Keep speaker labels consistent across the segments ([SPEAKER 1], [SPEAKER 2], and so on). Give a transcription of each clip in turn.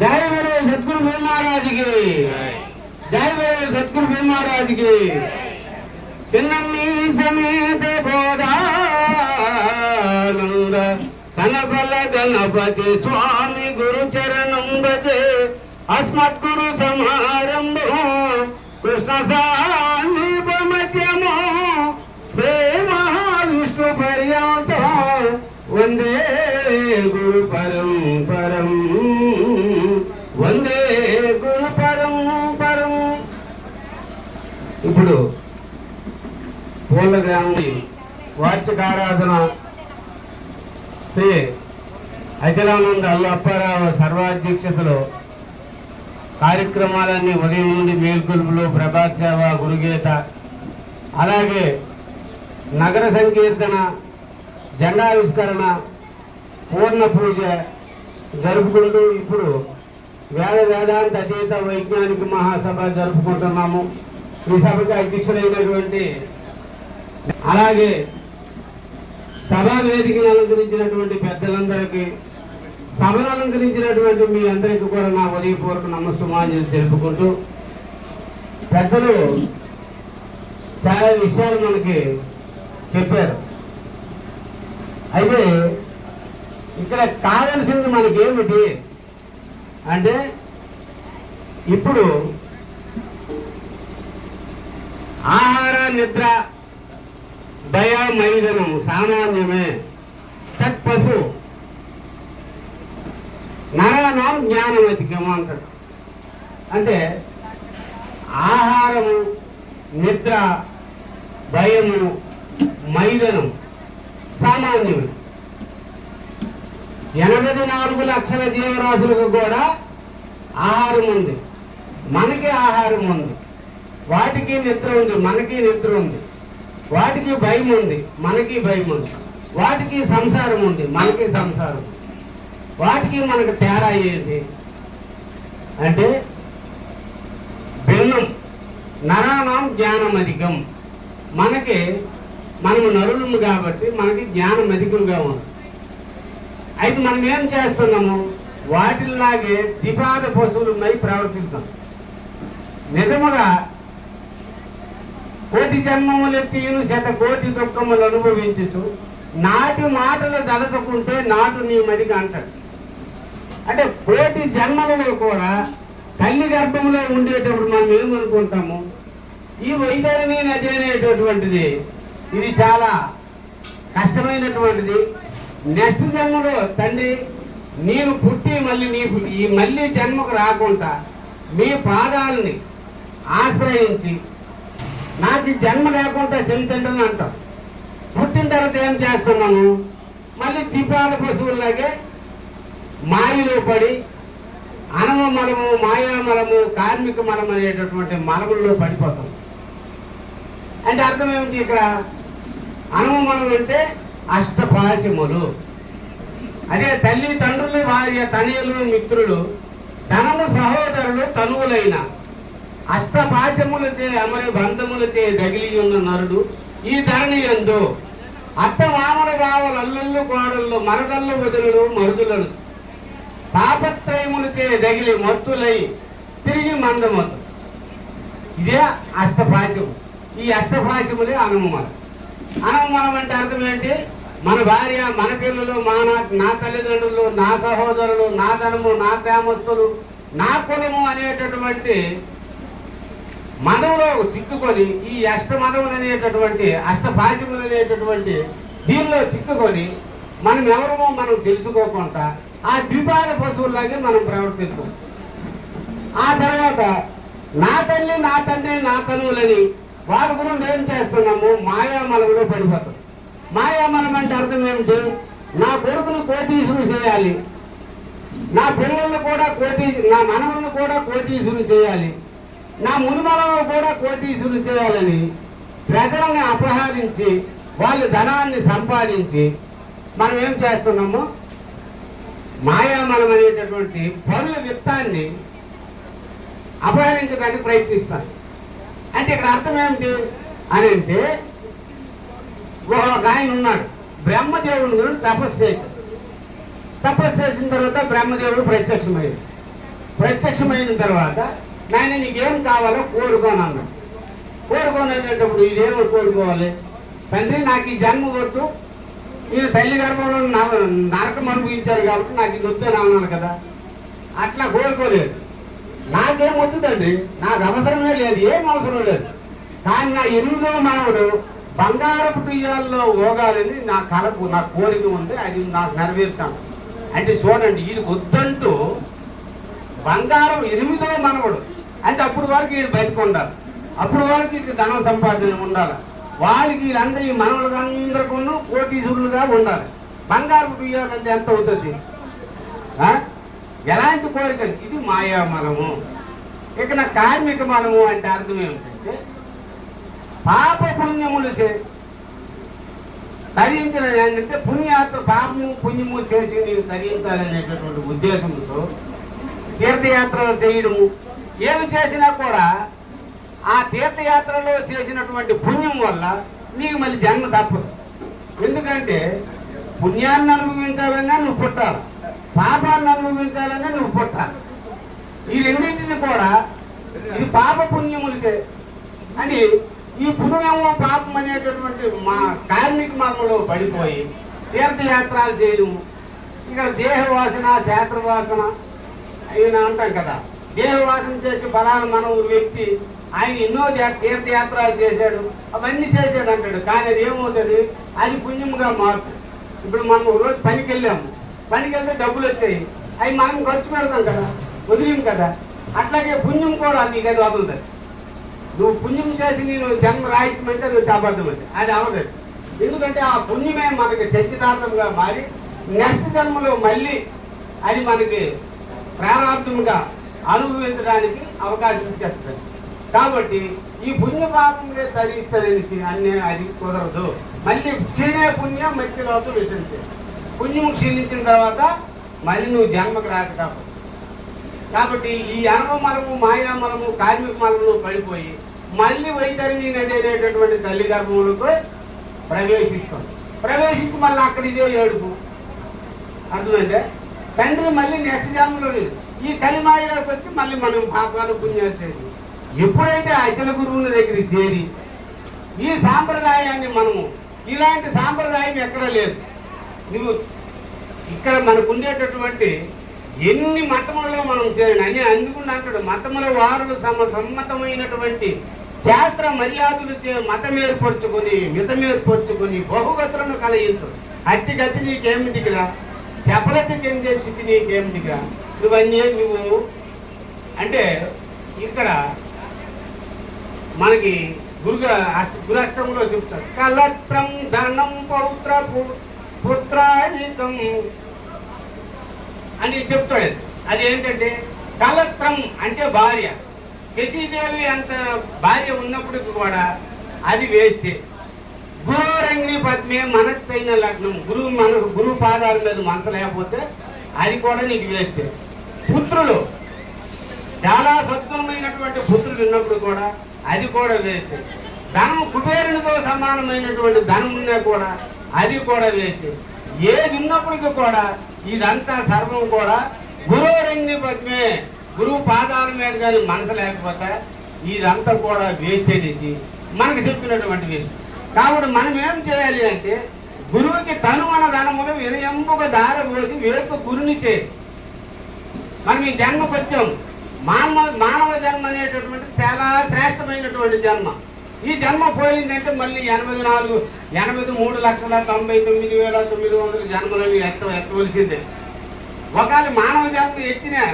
[SPEAKER 1] జయ బరే సద్గురు భీమ్ జయ జై సద్గురు భీమ్ చిన్నీ సమేత బోధానంద. సనబల గణపతి స్వామి గురు చరణం భజే. అస్మత్ గురు సమారంభం. కృష్ణ సా పూల గ్రామం వార్షికారాధన శ్రీ అచలానంద అల్లప్పారావు సర్వాధ్యక్షతలో కార్యక్రమాలన్నీ ఉదయం నుండి మేల్కొల్పులు ప్రభాత్ సేవ గురుగీత అలాగే నగర సంకీర్తన జెండావిష్కరణ పూర్ణ పూజ జరుపుకుంటూ ఇప్పుడు వేద వేదాంత అతీత వైజ్ఞానిక మహాసభ జరుపుకుంటున్నాము. ఈ సభకి అధ్యక్షులైనటువంటి అలాగే సభా వేదికను అలంకరించినటువంటి పెద్దలందరికీ సభను అలంకరించినటువంటి మీ అందరికీ కూడా నా ఉదయపూర్వక నమస్సుమాని తెలుపుకుంటూ పెద్దలు చాలా విషయాలు మనకి చెప్పారు. అయితే ఇక్కడ కావలసింది మనకేమిటి ఏమిటి అంటే ఇప్పుడు ఆహార నిద్ర భయ మైదనం సామాన్యమే. తత్పశు. నరానం అధికము అంటాడు. అంటే ఆహారము నిద్ర భయము మైదనం సామాన్యమే. ఎనభై నాలుగు లక్షల జీవరాశులకు కూడా ఆహారం ఉంది. మనకి ఆహారం ఉంది. వాటికి నిద్ర ఉంది మనకి నిద్ర ఉంది. వాటికి భయం ఉంది మనకి భయం ఉంది. వాటికి సంసారం ఉంది మనకి సంసారం వాటికి మనకు తేడా ఏంటి? అంటే భిన్నం నరాణం జ్ఞానం అధికం. మనకి మనము నరులము కాబట్టి మనకి జ్ఞానం అధికంగా ఉంది. అయితే మనం ఏం చేస్తున్నాము? వాటిల్లాగే ద్విపాద పశువులున్నాయి ప్రవర్తిస్తాం నిజముగా కోటి జన్మములెత్తిను శత కోటి దుఃఖములు అనుభవించచ్చు నాటి మాటలు దలచుకుంటే నాటు నీ మదిగా అంటాడు. అంటే కోటి జన్మలలో కూడా తల్లి గర్భంలో ఉండేటప్పుడు మనం ఏమనుకుంటాము ఈ వైతరిణి నది అనేటటువంటిది ఇది చాలా కష్టమైనటువంటిది. నెక్స్ట్ జన్మలో తండ్రి నేను పుట్టి మళ్ళీ నీకు ఈ మళ్ళీ జన్మకు రాకుండా మీ పాదాలని ఆశ్రయించి నాకు ఈ జన్మ లేకుండా చెల్లితండ్రిని అంటాం. పుట్టిన తర్వాత ఏం చేస్తున్నాము మళ్ళీ దీపాల పశువుల్లాగే మాయలో పడి అనవ మలము మాయామలము కార్మిక మలం అనేటటువంటి మలముల్లో పడిపోతాం. అంటే అర్థం ఏమిటి ఇక్కడ? అనవ మలం అంటే అష్టపాశములు. అదే తల్లి తండ్రులు భార్య తనయులు మిత్రులు ధనము సహోదరులు తనువులైన అష్టపాశములు చే అమరి బంధములు చే దగిలి ఉన్న నరుడు ఈ ధరణి ఎందు అత్తమామల బావలు అల్లుళ్ళు కోడళ్ళు మరదళ్ళు వదులు మరుదులను. తాపత్రయములు చే దగిలి మత్తులై తిరిగి మందమతు ఇదే అష్టపాశము. ఈ అష్టపాశములే అనుమలం అనుమలం అంటే అర్థం ఏంటి? మన భార్య మన పిల్లలు మా నా నా తల్లిదండ్రులు నా సహోదరులు నా ధనము నా గ్రామస్తులు నా కులము అనేటటువంటి మనవులో చిక్కుకొని ఈ అష్ట మతములు అనేటటువంటి అష్టభాషములు అనేటటువంటి దీనిలో చిక్కుకొని మనం ఎవరమో మనం తెలుసుకోకుండా ఆ ద్విపాద పశువుల్లాగే మనం ప్రవర్తిస్తాం ఆ తర్వాత నా తల్లి నా తండ్రి నా తనువులని వాళ్ళ గురించి ఏం చేస్తున్నాము మాయామలంలో పడిపోతాం. మాయామలం అంటే అర్థం ఏమిటి? నా కొడుకును కోటీసులు చేయాలి. నా పిల్లలను కూడా కోటీ నా మనవులను కూడా కోటీసులు చేయాలి. నా మునుమలలో కూడా కోటీసులు చేయాలని ప్రజలను అపహరించి వాళ్ళ ధనాన్ని సంపాదించి మనం ఏం చేస్తున్నాము? మాయామలం అనేటటువంటి పరుల విత్తాన్ని అపహరించడానికి ప్రయత్నిస్తాను. అంటే ఇక్కడ అర్థం ఏమిటి అని అంటే ఒక ఆయన ఉన్నాడు. బ్రహ్మదేవుని గురించి తపస్సు చేశాడు. తపస్సు చేసిన తర్వాత బ్రహ్మదేవుడు ప్రత్యక్షమైంది ప్రత్యక్షమైన తర్వాత నాయన నీకేం కావాలో కోరుకోను అన్నాడు కోరుకోను అనేటప్పుడు ఇదేమో కోరుకోవాలి. తండ్రి నాకు ఈ జన్మ వద్దు. నేను తల్లి గర్భంలో నరకం అనుభవించారు కాబట్టి నాకు ఇది వద్దు అన్నాను కదా. అట్లా కోరుకోలేదు. నాకేం వద్దుదండి నాకు అవసరమే లేదు ఏం అవసరం లేదు. కానీ నా ఎనిమిదో మానవుడు బంగారపు తుయ్యాల్లో ఓగాలని నా కలకు నా కోరిక ఉంది అది నాకు నెరవేర్చాను అంటే చూడండి ఇది వద్దంటూ బంగారం ఎనిమిదో మనవడు అంటే అప్పుడు వరకు వీళ్ళు బయటకు ఉండాలి. అప్పుడు వరకు వీళ్ళకి ధనం సంపాదన ఉండాలి. వాళ్ళకి వీళ్ళందరి ఈ మనవులకు అందరికీ కోటీశ్వరులుగా ఉండాలి. బంగారు బియ్యాలంటే ఎంత అవుతుంది? ఎలాంటి కోరిక? ఇది మాయా మలము ఇక నా కార్మిక మలము అంటే అర్థం ఏమిటంటే పాప పుణ్యములు చే ధరించిన ఏంటంటే పుణ్యాత్ర పాపము పుణ్యము చేసి నేను ధరించాలనేటటువంటి ఉద్దేశంతో తీర్థయాత్రలు చేయడము ఏమి చేసినా కూడా ఆ తీర్థయాత్రలో చేసినటువంటి పుణ్యం వల్ల నీకు మళ్ళీ జన్మ తప్పదు. ఎందుకంటే పుణ్యాన్ని అనుభవించాలన్నా నువ్వు పుట్టాలి. పాపాన్ని అనుభవించాలన్నా నువ్వు పుట్టాలి. ఈ రెండింటిని కూడా ఇది పాప పుణ్యములు చే అని ఈ పుణ్యము పాపం అనేటటువంటి మా కార్మిక మర్మలో పడిపోయి తీర్థయాత్రలు చేయడము ఇక్కడ దేహ వాసన శాస్త్ర వాసన అయినా అంటాం కదా. దేహ చేసి బలాన్ని మన ఊరు వ్యక్తి. ఆయన ఎన్నో తీర్థయాత్ర తీర్థయాత్రలు చేశాడు. అవన్నీ చేశాడు అంటాడు. కానీ అది ఏమవుతుంది? అది పుణ్యముగా మారుతుంది. ఇప్పుడు మనం రోజు పనికి వెళ్ళాము పనికి వెళ్తే డబ్బులు వచ్చాయి. అవి మనం ఖర్చు పెడతాం కదా. వదిలేం కదా. అట్లాగే పుణ్యం కూడా నీకు అది వదులుతుంది. నువ్వు పుణ్యం చేసి నేను జన్మ రాయించమంటే అది ఒకటి అబద్ధం అది. అది అవదు ఎందుకంటే ఆ పుణ్యమే మనకి సచ్చిదార్థంగా మారి నెక్స్ట్ జన్మలో మళ్ళీ అది మనకి ప్రారంభంగా అనుభవించడానికి అవకాశం ఇచ్చేస్తుంది కాబట్టి ఈ పుణ్య పాపంగా తరిస్తారనేసి అన్ని అది కుదరదు. మళ్ళీ క్షీణే పుణ్యం మధ్యలోకి విసరించే పుణ్యం క్షీణించిన తర్వాత మళ్ళీ నువ్వు జన్మకు రాక కాబట్టి. కాబట్టి ఈ అనవమలము మాయామలము కార్మిక మలము పడిపోయి మళ్ళీ వైతరిణి నది అనేటటువంటి తల్లి గర్భములతో ప్రవేశిస్తాం ప్రవేశించి మళ్ళీ అక్కడ ఇదే ఏడుపు. అర్థమంటే తండ్రి మళ్ళీ నెక్స్ట్ జన్మలో లేదు. ఈ కలిమాయలోకి వచ్చి మళ్ళీ మనం పాపాలు పుణ్యాలు చేసి ఎప్పుడైతే అచల గురువుల దగ్గర చేరి ఈ సాంప్రదాయాన్ని మనము ఇలాంటి సాంప్రదాయం ఎక్కడ లేదు. నువ్వు ఇక్కడ మనకు ఉండేటటువంటి ఎన్ని మతములలో మనం చేయండి అని అందుకుండా అంటాడు మతముల వారులు సమ సమ్మతమైనటువంటి శాస్త్ర మర్యాదలు చే మతం ఏర్పరచుకొని మితం ఏర్పరచుకొని బహుగతులను కలయించు అట్టి గతి నీకేమిటికిరా? చపలత చెందే స్థితి నీకేమిటిగా నువ్వన్నీ నువ్వు అంటే ఇక్కడ మనకి గురుగా అష్ట- చెప్తారు. కలత్రం ధనం పౌత్ర పు- పుత్రాయుధం అని చెప్తాడు. అది ఏంటంటే కలత్రం అంటే భార్య. శశీదేవి అంత భార్య ఉన్నప్పటికి కూడా అది వేస్టే. గురురంగిణి పద్మే మనచ్చైన లగ్నం. గురువు మన గురువు పాదాల మీద మనసు లేకపోతే అది కూడా నీకు వేస్టే. పుత్రులు. చాలా సద్గుణమైనటువంటి పుత్రులు ఉన్నప్పుడు కూడా అది కూడా వేస్ట్. ధనం కుబేరునితో సమానమైనటువంటి ధనం ఉన్నా కూడా అది కూడా వేస్ట్. ఏది ఉన్నప్పటికీ కూడా ఇదంతా సర్వం కూడా గురువురంగి పద్మే గురువు పాదాల మీద కానీ మనసు లేకపోతే ఇదంతా కూడా వేస్ట్ అనేసి మనకు చెప్పినటువంటి వేస్ట్. కాబట్టి మనం ఏం చేయాలి అంటే గురువుకి తను మన ధనములు వినయంపుగా దార పోసి వేరొక గురుని చేయాలి మనం ఈ జన్మకు వచ్చాం. మానవ మానవ జన్మ అనేటటువంటి చాలా శ్రేష్టమైనటువంటి జన్మ. ఈ జన్మ పోయిందంటే మళ్ళీ ఎనభై నాలుగు ఎనభై మూడు లక్షల తొంభై తొమ్మిది వేల తొమ్మిది వందల జన్మలు ఎత్త ఎత్తవలసిందే. ఒకవేళ మానవ జన్మ ఎత్తినా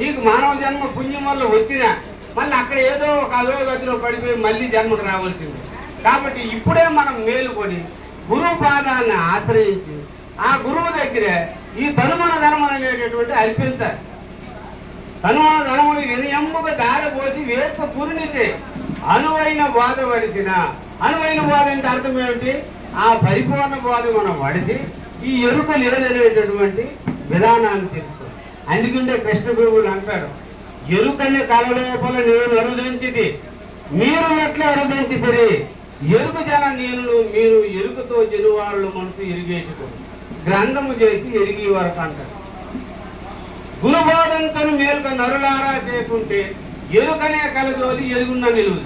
[SPEAKER 1] నీకు మానవ జన్మ పుణ్యం వల్ల వచ్చినా మళ్ళీ అక్కడ ఏదో ఒక అధోగతిలో పడిపోయి మళ్ళీ జన్మకు రావాల్సింది. కాబట్టి ఇప్పుడే మనం మేలుకొని గురువు పాదాలను ఆశ్రయించి ఆ గురువు దగ్గర ఈ తనుమన ధర్మం అనేటటువంటి అర్పించాలి. తనుమన వినయమ్ముగ వినయమ్ముగా దారపోసి వేత్త పురునిచే అనువైన బోధ వడిసిన. అనువైన బోధ అంటే అర్థం ఏమిటి? ఆ పరిపూర్ణ బోధ మనం వడిసి ఈ ఎరుక లేదనేటటువంటి విధానాన్ని తెలుసుకో అందుకంటే కృష్ణ ప్రభువులు అంటాడు ఎరుకని కలలోపల నేను అరుదించిది మీరు ఎట్లా అరుదించితిరి. ఎరుకు జన నేను మీరు ఎరుకతో జనువాళ్ళు మనసు ఎరిగేసుకో గ్రంథము చేసి ఎరిగి వరకు అంటారు. గురుబోధంతను మేలుక నరులారా చేయకుంటే ఎరుకనే కలజోలి ఎరుగున్న నిలువు.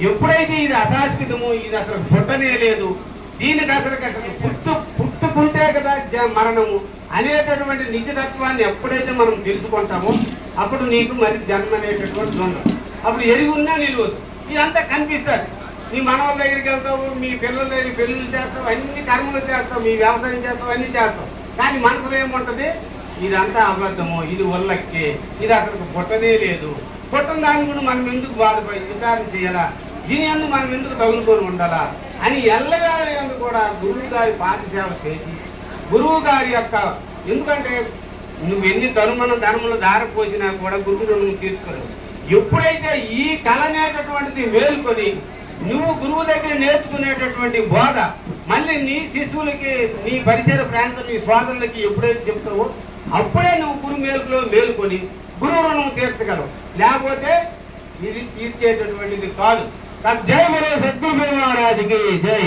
[SPEAKER 1] ఎప్పుడైతే ఇది అశాశ్వతము ఇది అసలు పుట్టనే లేదు. దీనికి అసలు అసలు పుట్టు పుట్టుకుంటే కదా జ- మరణము అనేటటువంటి నిజతత్వాన్ని ఎప్పుడైతే మనం తెలుసుకుంటామో అప్పుడు నీకు మరి జన్మ అనేటటువంటి ఉండదు అప్పుడు ఎరిగి ఉన్నా నిలువదు ఇదంతా కనిపిస్తుంది. నీ మనవల దగ్గరికి వెళ్తావు మీ పిల్లల దగ్గర పెళ్ళిళ్ళు చేస్తావు అన్ని కర్మలు చేస్తావు మీ వ్యవసాయం చేస్తావు అన్ని చేస్తావు. కానీ మనసులో ఏముంటది? ఇదంతా అబద్ధము ఇది ఒళ్ళక్కే ఇది అసలు పుట్టనే లేదు. పుట్టిన దాని కూడా మనం ఎందుకు బాధపడి విచారణ చేయాలా? దీని ఎందుకు మనం ఎందుకు తగులుకొని ఉండాలా? అని ఎల్లవేళ కూడా గురువు గారి పాఠశాల చేసి గురువు గారి యొక్క ఎందుకంటే నువ్వు ఎన్ని తరుమన ధర్మలు దారపోసినా కూడా గురువు నువ్వు తీర్చుకోలేవు. ఎప్పుడైతే ఈ కళ అనేటటువంటిది మేల్కొని నువ్వు గురువు దగ్గర నేర్చుకునేటటువంటి బోధ మళ్ళీ నీ శిశువులకి నీ పరిసర ప్రాంతం నీ సోదరులకి ఎప్పుడైతే చెప్తావో అప్పుడే నువ్వు గురు మేలుకులో మేలుకొని గురువు రుణం తీర్చగలవు. లేకపోతే ఇది తీర్చేటటువంటిది కాదు. జై గురు సద్గురు మహారాజుకి జై.